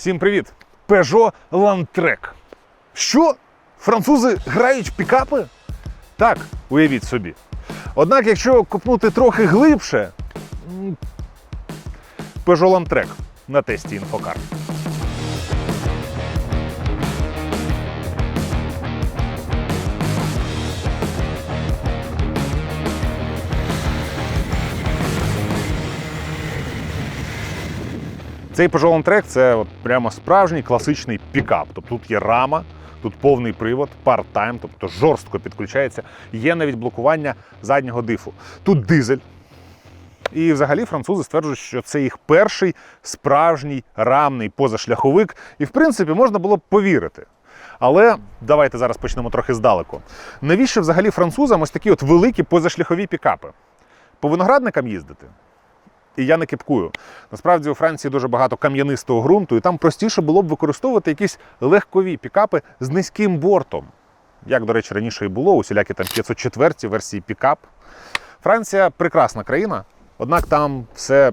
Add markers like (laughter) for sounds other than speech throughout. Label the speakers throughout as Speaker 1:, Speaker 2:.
Speaker 1: Всім привіт! Peugeot Landtrek. Що? Французи грають в пікапи? Так, уявіть собі. Однак, якщо копнути трохи глибше, Peugeot Landtrek на тесті інфокар. Цей Peugeot Landtrek – це от прямо справжній класичний пікап. Тобто тут є рама, тут повний привод, парт-тайм, тобто жорстко підключається. Є навіть блокування заднього дифу. Тут дизель. І взагалі французи стверджують, що це їх перший справжній рамний позашляховик. І в принципі можна було б повірити. Але давайте зараз почнемо трохи здалеку. Навіщо взагалі французам ось такі от великі позашляхові пікапи? По виноградникам їздити? І я не кипкую. Насправді у Франції дуже багато кам'янистого ґрунту, і там простіше було б використовувати якісь легкові пікапи з низьким бортом. Як, до речі, раніше і було, усілякі там 504 версії пікап. Франція прекрасна країна, однак там все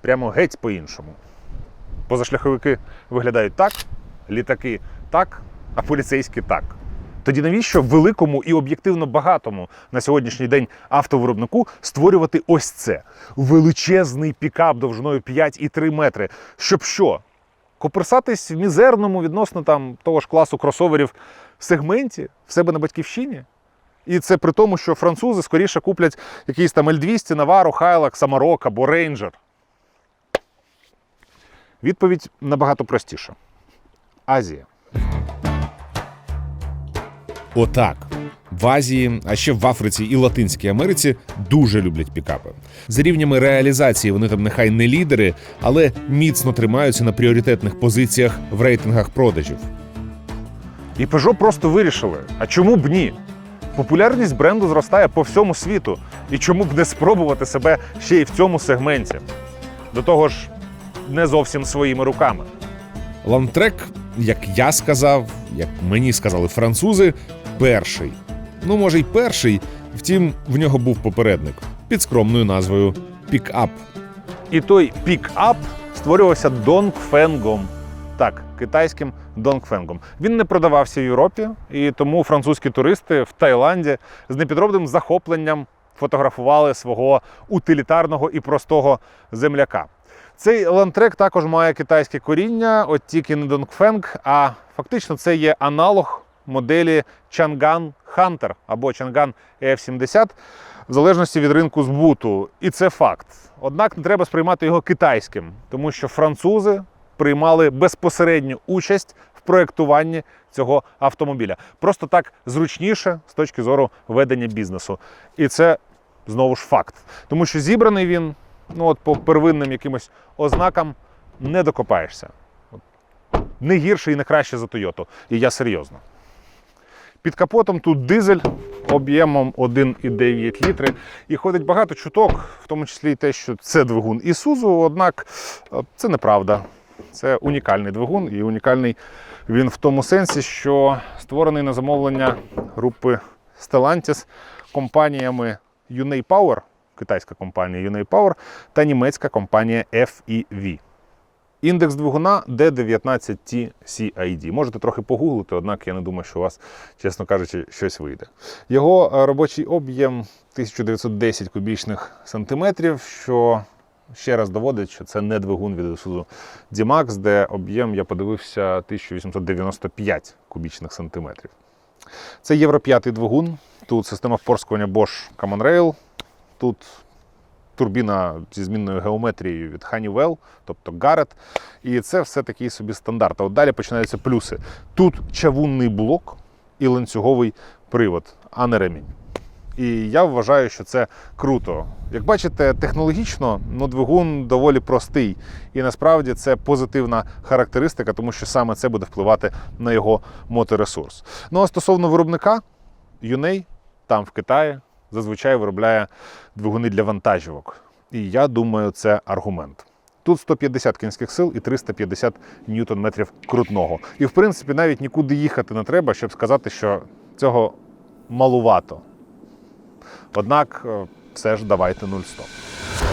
Speaker 1: прямо геть по-іншому. Позашляховики виглядають так, літаки так, а поліцейські так. Тоді навіщо великому і об'єктивно багатому на сьогоднішній день автовиробнику створювати ось це величезний пікап довжиною 5,3 метри? Щоб що? Коперсатись в мізерному відносно там того ж класу кросоверів сегменті в себе на батьківщині? І це при тому, що французи скоріше куплять якийсь там L200, Навару, Хайлак, Самарок або Рейнджер. Відповідь набагато простіша. Азія.
Speaker 2: Отак. В Азії, а ще в Африці і Латинській Америці дуже люблять пікапи. За рівнями реалізації вони там нехай не лідери, але міцно тримаються на пріоритетних позиціях в рейтингах продажів.
Speaker 1: І Peugeot просто вирішили. А чому б ні? Популярність бренду зростає по всьому світу. І чому б не спробувати себе ще й в цьому сегменті? До того ж, не зовсім своїми руками.
Speaker 2: Лантрек, як я сказав, як мені сказали французи, перший. Ну, може, й перший, втім, в нього був попередник під скромною назвою Пікап.
Speaker 1: І той пік-ап створювався Донгфенгом. Так, китайським Донгфенгом. Він не продавався в Європі, і тому французькі туристи в Таїланді з непідробним захопленням фотографували свого утилітарного і простого земляка. Цей лантрек також має китайське коріння, от тільки не Донгфенг, а фактично це є аналог моделі Chang'an Hunter або Chang'an EF70 в залежності від ринку збуту. І це факт. Однак не треба сприймати його китайським, тому що французи приймали безпосередню участь в проєктуванні цього автомобіля. Просто так зручніше з точки зору ведення бізнесу. І це знову ж факт. Тому що зібраний він, ну от по первинним якимось ознакам, не докопаєшся. Не гірше і не краще за Тойоту. І я серйозно. Під капотом тут дизель об'ємом 1,9 літри. І ходить багато чуток, в тому числі і те, що це двигун Ісузу, однак е, це неправда. Це унікальний двигун, і унікальний він в тому сенсі, що створений на замовлення групи Stellantis компаніями Unay Power, китайська компанія Unay Power та німецька компанія FEV. Індекс двигуна D19T CID. Можете трохи погуглити, однак я не думаю, що у вас, чесно кажучи, щось вийде. Його е, робочий об'єм 1910 кубічних сантиметрів, що ще раз доводить, що це не двигун від Isuzu D-Max, де об'єм, я подивився, 1895 кубічних сантиметрів. Це Євро 5 двигун. Тут система впорскування Bosch Common Rail. Тут турбіна зі змінною геометрією від Honeywell, тобто Garrett. І це все такий собі стандарт. А от далі починаються плюси. Тут чавунний блок і ланцюговий привод, а не ремінь. І я вважаю, що це круто. Як бачите, технологічно ну, двигун доволі простий. І насправді це позитивна характеристика, тому що саме це буде впливати на його моторесурс. Ну а стосовно виробника, Юней там в Китаї зазвичай виробляє двигуни для вантажівок. І я думаю, це аргумент. Тут 150 кінських сил і 350 ньютон-метрів крутного. І в принципі навіть нікуди їхати не треба, щоб сказати, що цього малувато. Однак, е, все ж давайте 0,100.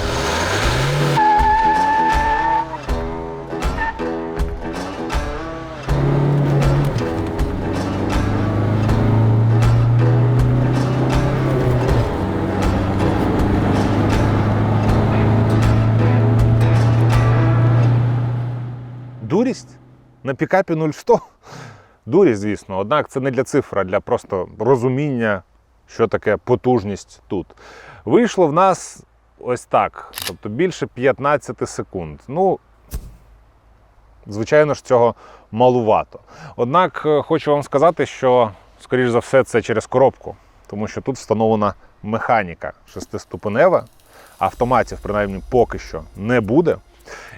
Speaker 1: На пікапі 0100? Дурість, звісно. Однак це не для цифр, а для просто розуміння, що таке потужність тут. Вийшло в нас ось так. Тобто більше 15 секунд. Ну, звичайно ж, цього малувато. Однак е, хочу вам сказати, що, скоріш за все, це через коробку, тому що тут встановлена механіка шестиступенева. Автоматів, принаймні, поки що не буде.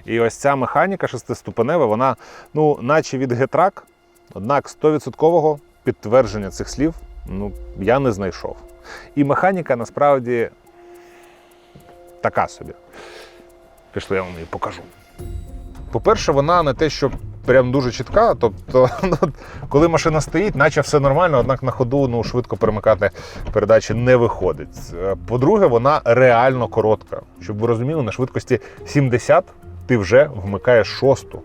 Speaker 1: І ось ця механіка шестиступенева, вона, ну, наче від гетрак, однак 100% підтвердження цих слів ну, я не знайшов. І механіка насправді така собі. Пішли, я вам її покажу. По-перше, вона не те, що прям дуже чітка. Тобто, (laughs) ну, коли машина стоїть, наче все нормально, однак на ходу ну, швидко перемикати передачі не виходить. Е, По-друге, вона реально коротка. Щоб ви розуміли, на швидкості 70 ти вже вмикаєш шосту.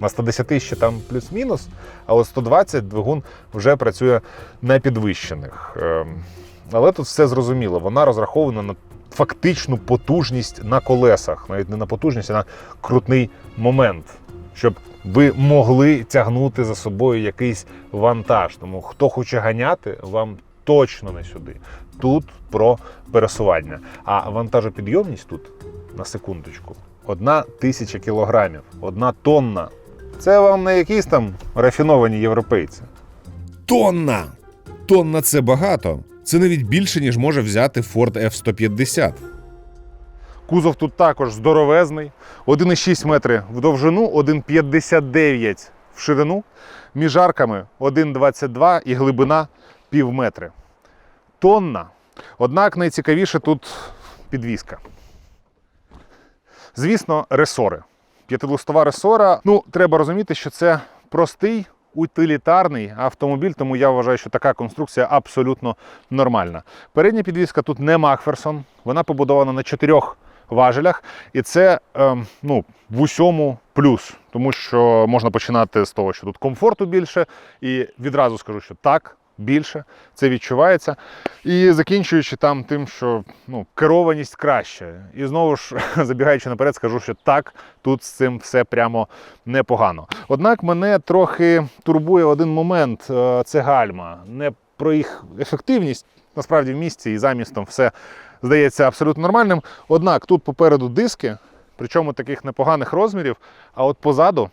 Speaker 1: На 110 ще там плюс-мінус, а от 120 двигун вже працює на підвищених. Ем, Але тут все зрозуміло. Вона розрахована на фактичну потужність на колесах, навіть не на потужність, а на крутний момент, щоб ви могли тягнути за собою якийсь вантаж. Тому хто хоче ганяти, вам точно не сюди. Тут про пересування. А вантажопідйомність тут на секундочку. Одна тисяча кілограмів, одна тонна. Це вам не якісь там рафіновані європейці.
Speaker 2: Тонна! Тонна це багато. Це навіть більше, ніж може взяти Ford F-150.
Speaker 1: Кузов тут також здоровезний. 1,6 метри в довжину, 1,59 в ширину. Між арками 1,22 і глибина пів метри. Тонна. Однак найцікавіше тут підвізка. Звісно, ресори. П'ятилистова ресора. Ну, треба розуміти, що це простий утилітарний автомобіль, тому я вважаю, що така конструкція абсолютно нормальна. Передня підвізка тут не Макферсон, вона побудована на чотирьох важелях, і це ем, ну, в усьому плюс, тому що можна починати з того, що тут комфорту більше, і відразу скажу, що так. Більше це відчувається. І закінчуючи там тим, що ну, керованість краще. І знову ж, (laughs) забігаючи наперед, скажу, що так, тут з цим все прямо непогано. Однак мене трохи турбує один момент е, це гальма. Не про їх ефективність, насправді в місці і замістом все здається абсолютно нормальним. Однак тут попереду диски, причому таких непоганих розмірів, а от позаду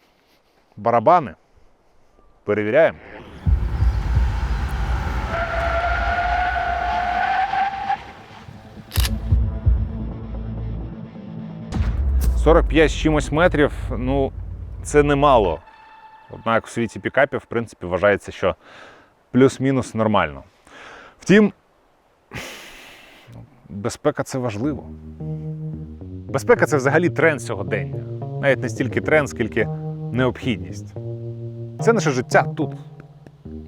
Speaker 1: барабани. Перевіряємо. 45 з чимось метрів, ну, це немало. Однак в світі пікапів, в принципі, вважається, що плюс-мінус нормально. Втім, ну, безпека це важливо. Безпека це взагалі тренд сьогодення. Навіть не стільки тренд, скільки необхідність. Це наше життя тут.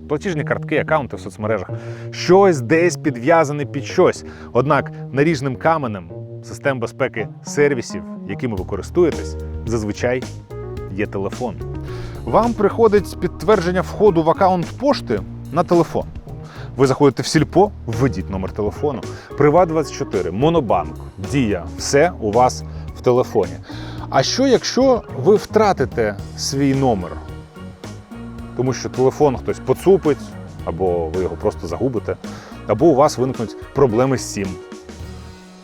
Speaker 1: Платіжні картки, аккаунти в соцмережах. Щось десь підв'язане під щось. Однак наріжним каменем систем безпеки сервісів, якими ви користуєтесь, зазвичай є телефон. Вам приходить підтвердження входу в аккаунт пошти на телефон. Ви заходите в сільпо, введіть номер телефону. Приват24, Монобанк, Дія, все у вас в телефоні. А що якщо ви втратите свій номер? Тому що телефон хтось поцупить, або ви його просто загубите, або у вас виникнуть проблеми з цим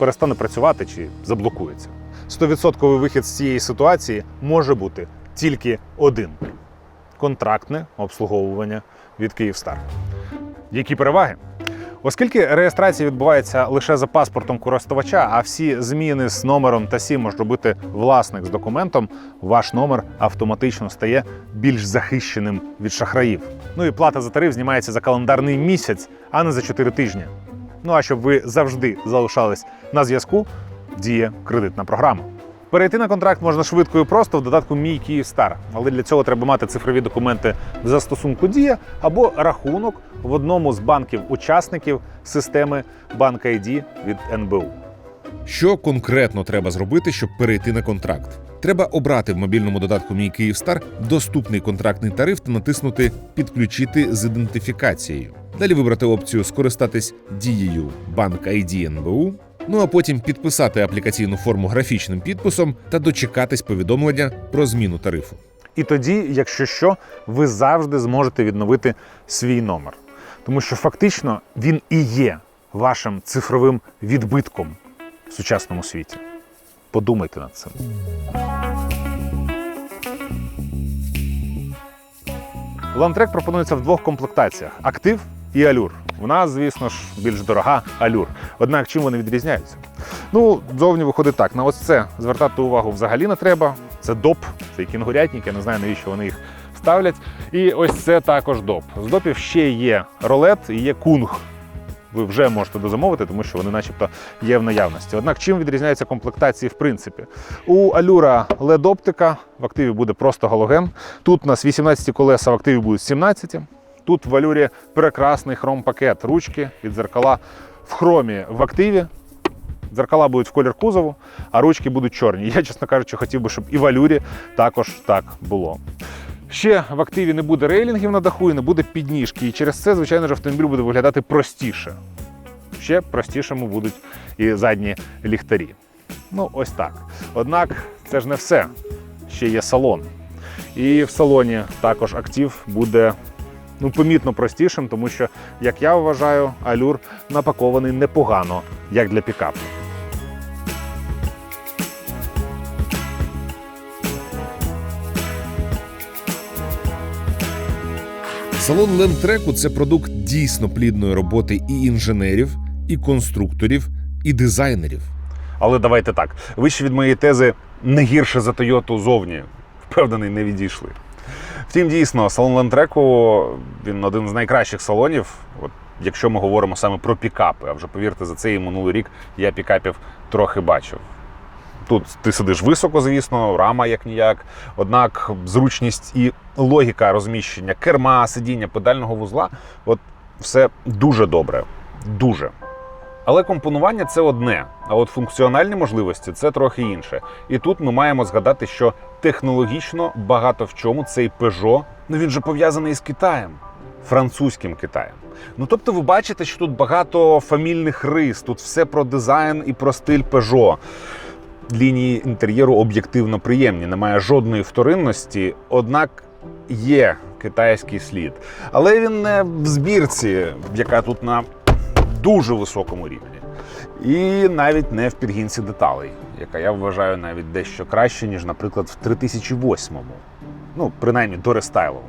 Speaker 1: перестане працювати чи заблокується. 100% вихід з цієї ситуації може бути тільки один контрактне обслуговування від Київстар. Які переваги? Оскільки реєстрація відбувається лише за паспортом користувача, а всі зміни з номером та сім може робити власник з документом, ваш номер автоматично стає більш захищеним від шахраїв. Ну і плата за тариф знімається за календарний місяць, а не за 4 тижні. Ну а щоб ви завжди залишались на зв'язку, діє кредитна програма. Перейти на контракт можна швидко і просто в додатку Мій Київстар, але для цього треба мати цифрові документи в застосунку Дія або рахунок в одному з банків-учасників системи Банк ID від НБУ.
Speaker 2: Що конкретно треба зробити, щоб перейти на контракт? Треба обрати в мобільному додатку Мій Київстар доступний контрактний тариф та натиснути Підключити з ідентифікацією. Далі вибрати опцію Скористатись дією Банк ID НБУ, Ну а потім підписати аплікаційну форму графічним підписом та дочекатись повідомлення про зміну тарифу.
Speaker 1: І тоді, якщо що, ви завжди зможете відновити свій номер. Тому що фактично він і є вашим цифровим відбитком в сучасному світі. Подумайте над цим. Лантрек пропонується в двох комплектаціях: актив і алюр. У нас, звісно ж, більш дорога алюр. Однак чим вони відрізняються? Ну, зовні виходить так. На ось це звертати увагу взагалі не треба. Це доп, це кінгурятник, я не знаю, навіщо вони їх ставлять. І ось це також доп. З допів ще є ролет і є кунг. Ви вже можете дозамовити, тому що вони, начебто, є в наявності. Однак чим відрізняються комплектації в принципі? У Алюра led оптика в активі буде просто галоген. Тут у нас 18 колеса, в активі будуть 17. Тут в Алюрі прекрасний хром-пакет, ручки і дзеркала в хромі в активі. Дзеркала будуть в колір кузову, а ручки будуть чорні. (laughs) Я, чесно кажучи, хотів би, щоб і в Алюрі також так було. Ще в активі не буде рейлінгів на даху і не буде підніжки. І через це, звичайно ж, автомобіль буде виглядати простіше. Ще простішими будуть і задні ліхтарі. Ну, ось так. Однак це ж не все. Ще є салон. І в салоні також актив буде ну, помітно простішим, тому що, як я вважаю, алюр напакований непогано, як для пікапу.
Speaker 2: Салон Лемтреку це продукт дійсно плідної роботи і інженерів, і конструкторів, і дизайнерів.
Speaker 1: Але давайте так. Ви ще від моєї тези не гірше за Тойоту зовні. Впевнений, не відійшли. Втім, дійсно, салон Лантреку він один з найкращих салонів. От, якщо ми говоримо саме про пікапи, а вже повірте, за цей минулий рік я пікапів трохи бачив. Тут ти сидиш високо, звісно, рама як ніяк. Однак зручність і логіка розміщення керма, сидіння, педального вузла от все дуже добре. Дуже. Але компонування це одне, а от функціональні можливості це трохи інше. І тут ми маємо згадати, що технологічно багато в чому цей Peugeot, ну він же пов'язаний з Китаєм, французьким Китаєм. Ну тобто, ви бачите, що тут багато фамільних рис, тут все про дизайн і про стиль Peugeot. Лінії інтер'єру об'єктивно приємні, немає жодної вторинності, однак є китайський слід. Але він не в збірці, яка тут на дуже високому рівні. І навіть не в підгінці деталей, яка я вважаю навіть дещо краще, ніж, наприклад, в 3008-му. Ну, принаймні до рестайловому.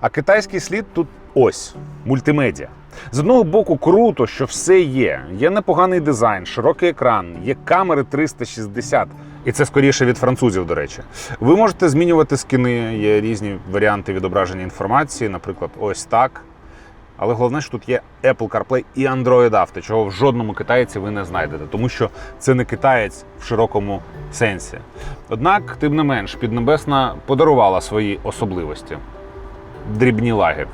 Speaker 1: А китайський слід тут ось мультимедіа. З одного боку, круто, що все є. Є непоганий дизайн, широкий екран, є камери 360. І це скоріше від французів, до речі. Ви можете змінювати скини, є різні варіанти відображення інформації, наприклад, ось так. Але головне, що тут є Apple CarPlay і Android Auto, чого в жодному китайці ви не знайдете, тому що це не китаєць в широкому сенсі. Однак, тим не менш, Піднебесна подарувала свої особливості. Дрібні лаги.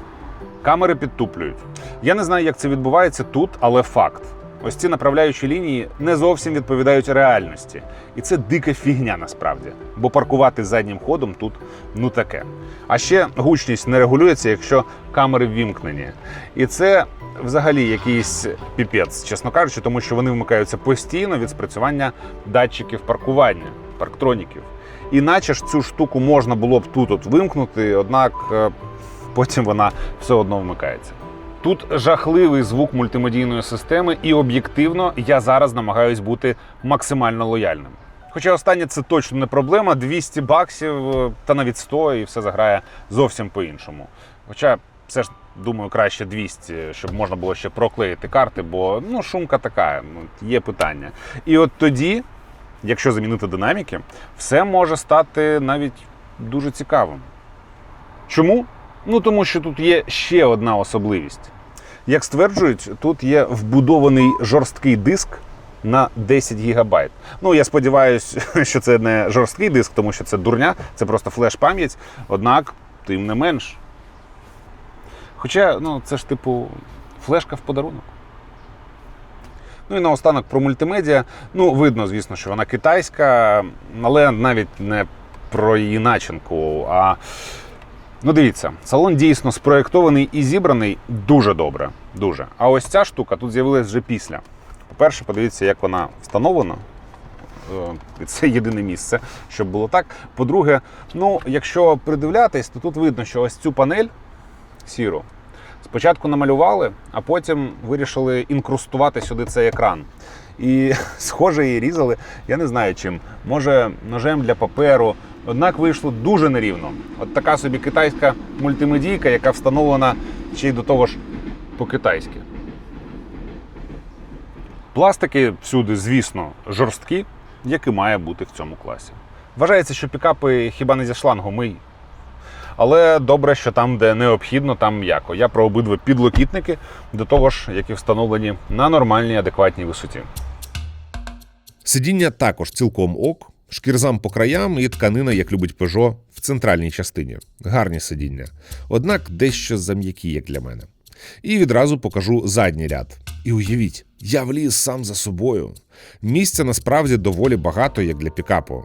Speaker 1: Камери підтуплюють. Я не знаю, як це відбувається тут, але факт. Ось ці направляючі лінії не зовсім відповідають реальності. І це дика фігня насправді. Бо паркувати заднім ходом тут ну таке. А ще гучність не регулюється, якщо камери ввімкнені. І це взагалі якийсь піпець, чесно кажучи, тому що вони вмикаються постійно від спрацювання датчиків паркування, парктроніків. Іначе ж цю штуку можна було б тут от вимкнути, однак е, потім вона все одно вмикається. Тут жахливий звук мультимедійної системи, і об'єктивно я зараз намагаюсь бути максимально лояльним. Хоча останнє це точно не проблема. 200 баксів е, та навіть 100, і все заграє зовсім по-іншому. Хоча все ж думаю, краще 200, щоб можна було ще проклеїти карти, бо ну шумка така, ну, є питання. І от тоді, якщо замінити динаміки, все може стати навіть дуже цікавим. Чому? Ну тому що тут є ще одна особливість. Як стверджують, тут є вбудований жорсткий диск на 10 гігабайт. Ну я сподіваюся, (laughs) що це не жорсткий диск, тому що це дурня, це просто флеш-пам'ять. Однак, тим не менш. Хоча, ну, це ж типу флешка в подарунок. Ну і наостанок про мультимедіа. Ну, видно, звісно, що вона китайська, але навіть не про її начинку. А ну дивіться, салон дійсно спроєктований і зібраний дуже добре. Дуже. А ось ця штука тут з'явилась вже після. По-перше, подивіться, як вона встановлена. Е, Це єдине місце, щоб було так. По-друге, ну, якщо придивлятись, то тут видно, що ось цю панель сіру спочатку намалювали, а потім вирішили інкрустувати сюди цей екран. І (laughs) схоже її різали, я не знаю чим. Може, ножем для паперу. Однак вийшло дуже нерівно. От така собі китайська мультимедійка, яка встановлена ще й до того ж по-китайськи. Пластики всюди, звісно, жорсткі, як і має бути в цьому класі. Вважається, що пікапи хіба не зі шлангу мий. Але добре, що там, де необхідно, там м'яко. Я про обидва підлокітники, до того ж, які встановлені на нормальній адекватній висоті.
Speaker 2: Сидіння також цілком ок, шкірзам по краям і тканина, як любить Peugeot, в центральній частині. Гарні сидіння. Однак дещо зам'які, як для мене. І відразу покажу задній ряд. І уявіть, я вліз сам за собою. Місця насправді доволі багато, як для пікапу.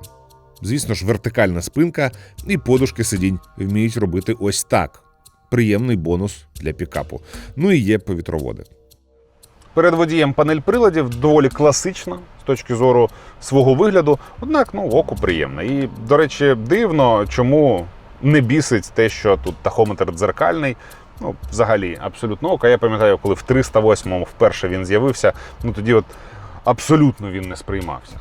Speaker 2: Звісно ж, вертикальна спинка і подушки сидінь вміють робити ось так. Приємний бонус для пікапу. Ну і є повітроводи.
Speaker 1: Перед водієм панель приладів доволі класична точки зору свого вигляду, однак ну, оку приємна. І, до речі, дивно, чому не бісить те, що тут тахометр дзеркальний. Ну, взагалі, абсолютно ок. А я пам'ятаю, коли в 308-му вперше він з'явився, ну тоді от абсолютно він не сприймався.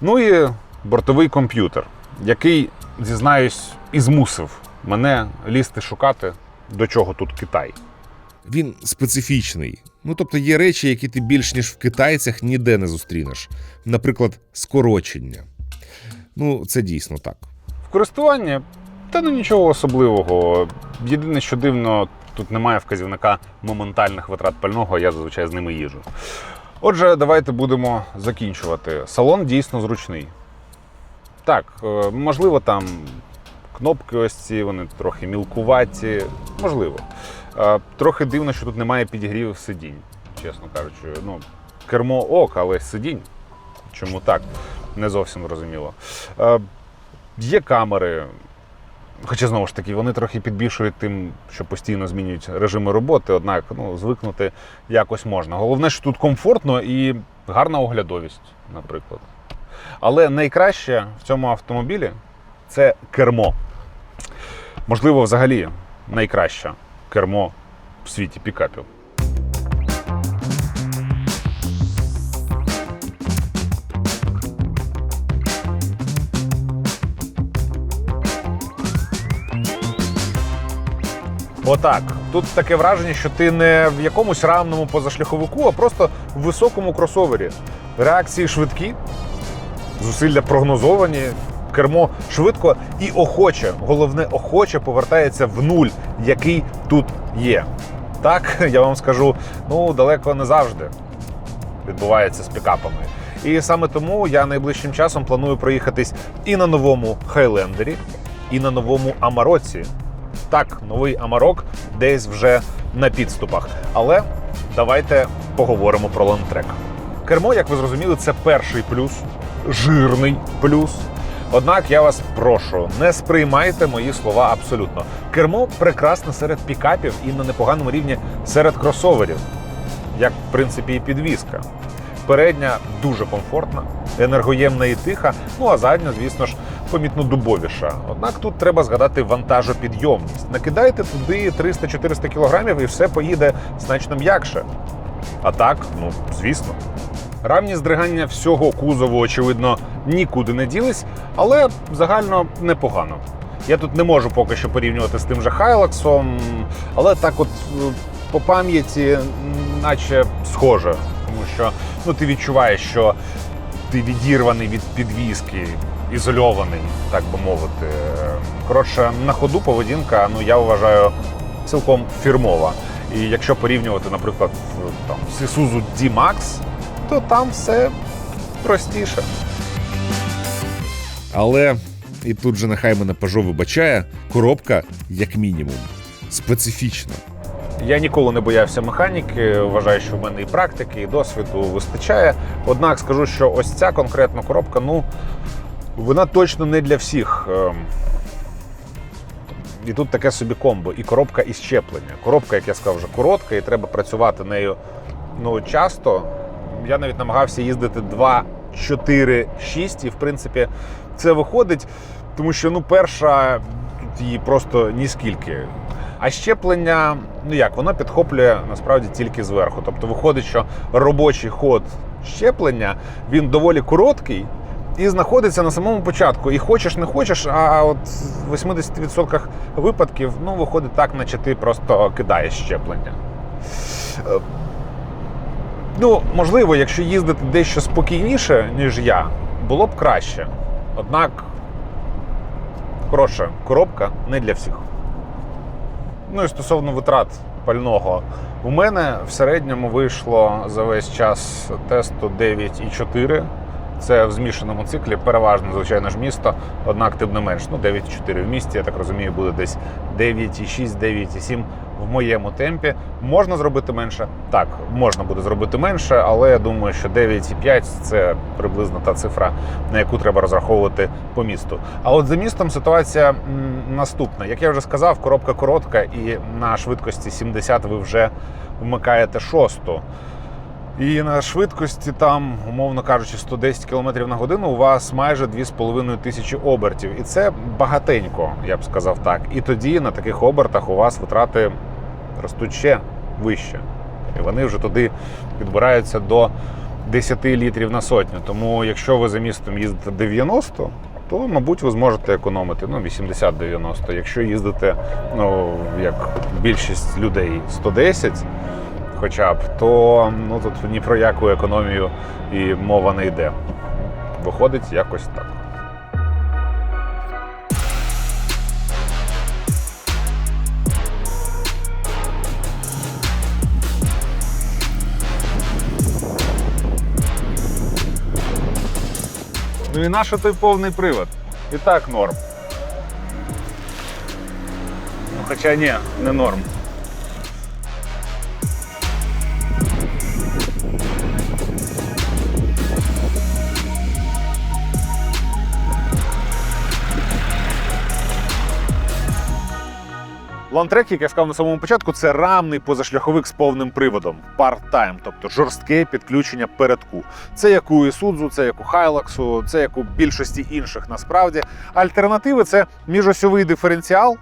Speaker 1: Ну і бортовий комп'ютер, який, зізнаюсь, і змусив мене лізти шукати, до чого тут Китай.
Speaker 2: Він специфічний. Ну тобто є речі, які ти більш ніж в китайцях ніде не зустрінеш. Наприклад, скорочення. Ну, це дійсно так.
Speaker 1: В користуванні та ну нічого особливого. Єдине, що дивно, тут немає вказівника моментальних витрат пального, я зазвичай з ними їжу. Отже, давайте будемо закінчувати. Салон дійсно зручний. Так, е, можливо, там кнопки ось ці, вони трохи мілкуваті. Можливо. Трохи дивно, що тут немає підігрівів сидінь, чесно кажучи. Ну, кермо ок, але сидінь. Чому так? Не зовсім зрозуміло. Є камери, хоча знову ж таки, вони трохи підбільшують тим, що постійно змінюють режими роботи, однак ну, звикнути якось можна. Головне, що тут комфортно і гарна оглядовість, наприклад. Але найкраще в цьому автомобілі це кермо. Можливо, взагалі найкраще кермо в світі пікапів. Отак. Тут таке враження, що ти не в якомусь рамному позашляховику, а просто в високому кросовері. Реакції швидкі, зусилля прогнозовані, кермо швидко і охоче. Головне, охоче повертається в нуль, який тут є. Так, (laughs) я вам скажу, ну далеко не завжди відбувається з пікапами. І саме тому я найближчим часом планую проїхатись і на новому Хайлендері, і на новому Амароці. Так, новий Амарок десь вже на підступах. Але давайте поговоримо про лантрек. Кермо, як ви зрозуміли, це перший плюс, жирний плюс. Однак я вас прошу, не сприймайте мої слова абсолютно. Кермо прекрасне серед пікапів і на непоганому рівні серед кросоверів, як в принципі і підвізка. Передня дуже комфортна, енергоємна і тиха, ну а задня, звісно ж, помітно дубовіша. Однак тут треба згадати вантажопідйомність. Накидайте туди 300-400 кілограмів і все поїде значно м'якше. А так, ну звісно. Рамні здригання всього кузову, очевидно, нікуди не ділись, але загально непогано. Я тут не можу поки що порівнювати з тим же Хайлаксом, але так от е, по пам'яті, наче схоже. Тому що ну, ти відчуваєш, що ти відірваний від підвіски, ізольований, так би мовити. Коротше, на ходу поведінка, ну я вважаю, цілком фірмова. І якщо порівнювати, наприклад, там, з Isuzu D-Max, то там все простіше.
Speaker 2: Але і тут же нехай мене Peugeot вибачає, коробка, як мінімум, специфічна.
Speaker 1: Я ніколи не боявся механіки. Вважаю, що в мене і практики, і досвіду вистачає. Однак скажу, що ось ця конкретна коробка, ну вона точно не для всіх. Ем, І тут таке собі комбо, і коробка і щеплення. Коробка, як я сказав, вже коротка, і треба працювати нею ну, часто. Я навіть намагався їздити 2, 4, 6, і в принципі це виходить, тому що ну, перша тут її просто ніскільки. А щеплення, ну як, воно підхоплює насправді тільки зверху. Тобто виходить, що робочий ход щеплення він доволі короткий і знаходиться на самому початку. І хочеш, не хочеш, а от в 80% випадків ну, виходить так, наче ти просто кидаєш щеплення. Ну, можливо, якщо їздити дещо спокійніше, ніж я, було б краще. Однак, коротше, коробка не для всіх. Ну і стосовно витрат пального, у мене в середньому вийшло за весь час тесту 9,4. Це в змішаному циклі, переважно, звичайно ж, місто, однак тим не менш. Ну, 9,4 в місті, я так розумію, буде десь 9,6, 9,7 в моєму темпі. Можна зробити менше? Так, можна буде зробити менше, але я думаю, що 9,5 це приблизно та цифра, на яку треба розраховувати по місту. А от за містом ситуація наступна. Як я вже сказав, коробка коротка, і на швидкості 70 ви вже вмикаєте шосту. І на швидкості там, умовно кажучи, 110 км на годину у вас майже 2,5 тисячі обертів. І це багатенько, я б сказав так. І тоді на таких обертах у вас витрати ростуть ще вище. І вони вже туди підбираються до 10 літрів на сотню. Тому якщо ви за містом їздите 90, то, мабуть, ви зможете економити ну, 80-90. Якщо їздите, ну, як більшість людей 110, хоча б, то ну, тут ні про яку економію і мова не йде. Виходить якось так. Ну і наш той повний привод. І так норм. Ну, хоча ні, не норм. Лантрек, як я сказав на самому початку, це рамний позашляховик з повним приводом, part-time, тобто жорстке підключення передку. Це як у Ісудзу, це як у Хайлаксу, це як у більшості інших насправді. Альтернативи це міжосьовий диференціал,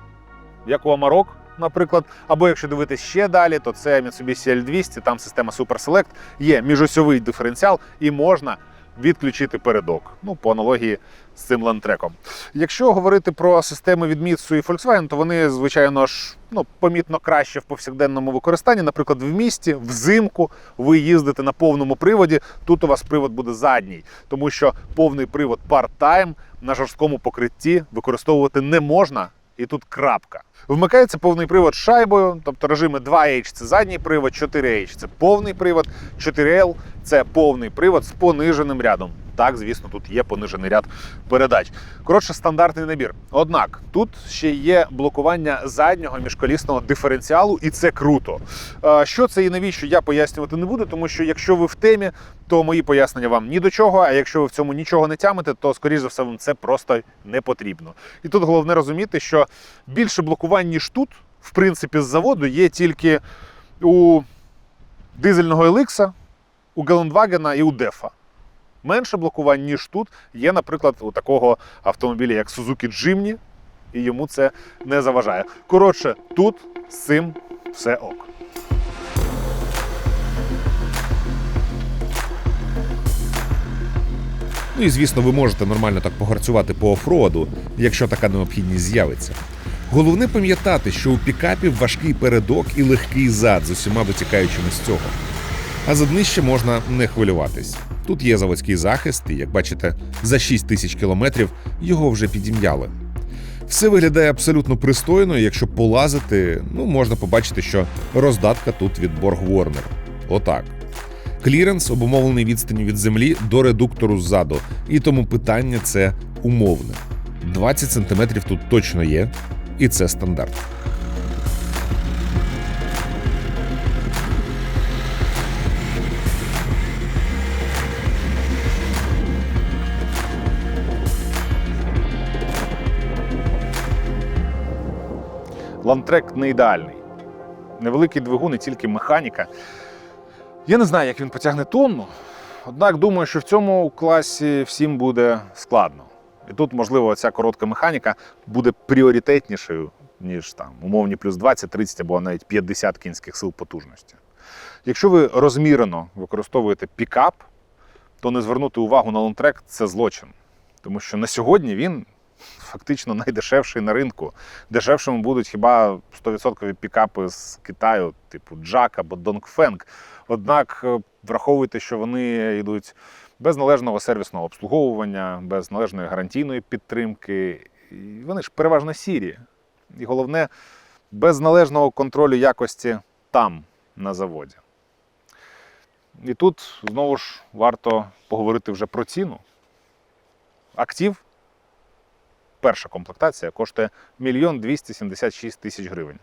Speaker 1: як у Amarok, наприклад. Або якщо дивитись ще далі, то це Mitsubishi L200, там система Super Select, є міжосьовий диференціал і можна відключити передок. Ну, по аналогії з цим лантреком. Якщо говорити про системи від Mitsu і Volkswagen, то вони, звичайно ж, ну, помітно краще в повсякденному використанні. Наприклад, в місті, взимку ви їздите на повному приводі. Тут у вас привод буде задній, тому що повний привод part-time на жорсткому покритті використовувати не можна. І тут крапка. Вмикається повний привод шайбою, тобто режими 2H це задній привод, 4H це повний привод, 4L це повний привод з пониженим рядом. Так, звісно, тут є понижений ряд передач. Коротше, стандартний набір. Однак тут ще є блокування заднього міжколісного диференціалу, і це круто. Що це і навіщо я пояснювати не буду, тому що якщо ви в темі, то мої пояснення вам ні до чого. А якщо ви в цьому нічого не тямите, то скоріш за все вам це просто не потрібно. І тут головне розуміти, що більше блокувань, ніж тут, в принципі, з заводу є тільки у дизельного Еликса, у Гелендвагена і у Дефа. Менше блокувань, ніж тут, є, наприклад, у такого автомобіля, як Suzuki Jimny, і йому це не заважає. Коротше, тут з цим все ок.
Speaker 2: Ну і звісно, ви можете нормально так погарцювати по офроаду, якщо така необхідність з'явиться. Головне пам'ятати, що у пікапів важкий передок і легкий зад з усіма витікаючими з цього. А за днище можна не хвилюватись. Тут є заводський захист, і як бачите, за 6 тисяч кілометрів його вже підім'яли. Все виглядає абсолютно пристойно, і якщо полазити, ну можна побачити, що роздатка тут від Borg Warner. Отак. Кліренс обумовлений відстані від землі до редуктору ззаду, і тому питання це умовне. 20 см тут точно є, і це стандарт.
Speaker 1: Лантрек не ідеальний. Невеликий двигун і тільки механіка. Я не знаю, як він потягне тонну. Однак думаю, що в цьому класі всім буде складно. І тут, можливо, ця коротка механіка буде пріоритетнішою, ніж там умовні плюс 20, 30 або навіть 50 кінських сил потужності. Якщо ви розмірено використовуєте пікап, то не звернути увагу на лонтрек це злочин. Тому що на сьогодні він фактично найдешевший на ринку. Дешевшими будуть хіба 100% пікапи з Китаю, типу Джак або Донгфенг. Однак е, враховуйте, що вони йдуть без належного сервісного обслуговування, без належної гарантійної підтримки. І вони ж переважно сірі. І головне, без належного контролю якості там, на заводі. І тут знову ж варто поговорити вже про ціну. Актив, перша комплектація, коштує 1 276 тисяч гривень.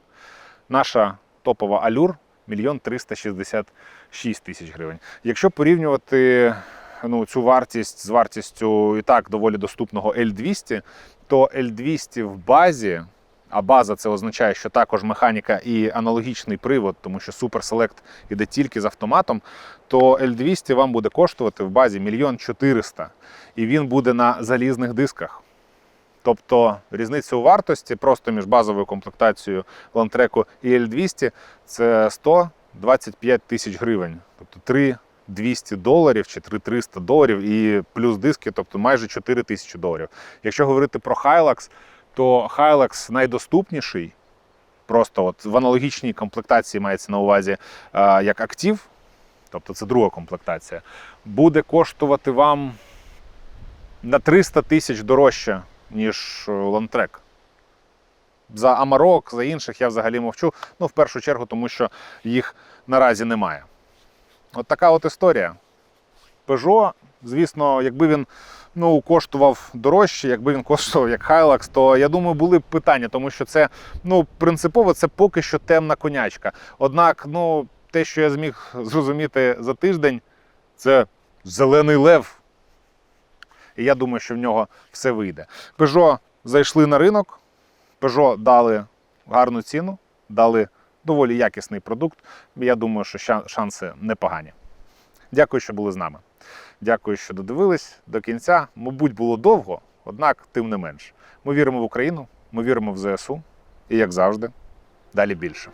Speaker 1: Наша топова алюр 1 366 тисяч гривень. Якщо порівнювати ну, цю вартість з вартістю і так доволі доступного L200, то L200 в базі, а база це означає, що також механіка і аналогічний привод, тому що Super Select іде тільки з автоматом, то L200 вам буде коштувати в базі 1 400 і він буде на залізних дисках. Тобто різниця у вартості просто між базовою комплектацією лантреку і L200 це 125 тисяч гривень. Тобто 3 200 доларів чи 3 300 доларів і плюс диски, тобто майже 4 тисячі доларів. Якщо говорити про Hilux, то Hilux найдоступніший, просто от в аналогічній комплектації мається на увазі як актив, тобто це друга комплектація, буде коштувати вам на 300 тисяч дорожче, ніж лантрек. За Амарок, за інших я взагалі мовчу. Ну, в першу чергу, тому що їх наразі немає. От така от історія. Peugeot, звісно, якби він ну, коштував дорожче, якби він коштував як Hilux, то я думаю, були б питання, тому що це ну, принципово це поки що темна конячка. Однак, ну, те, що я зміг зрозуміти за тиждень, це зелений лев. І я думаю, що в нього все вийде. Peugeot зайшли на ринок, Peugeot дали гарну ціну, дали доволі якісний продукт. Я думаю, що шанси непогані. Дякую, що були з нами. Дякую, що додивились до кінця. Мабуть, було довго, однак, тим не менш. Ми віримо в Україну, ми віримо в ЗСУ. І як завжди, далі більше.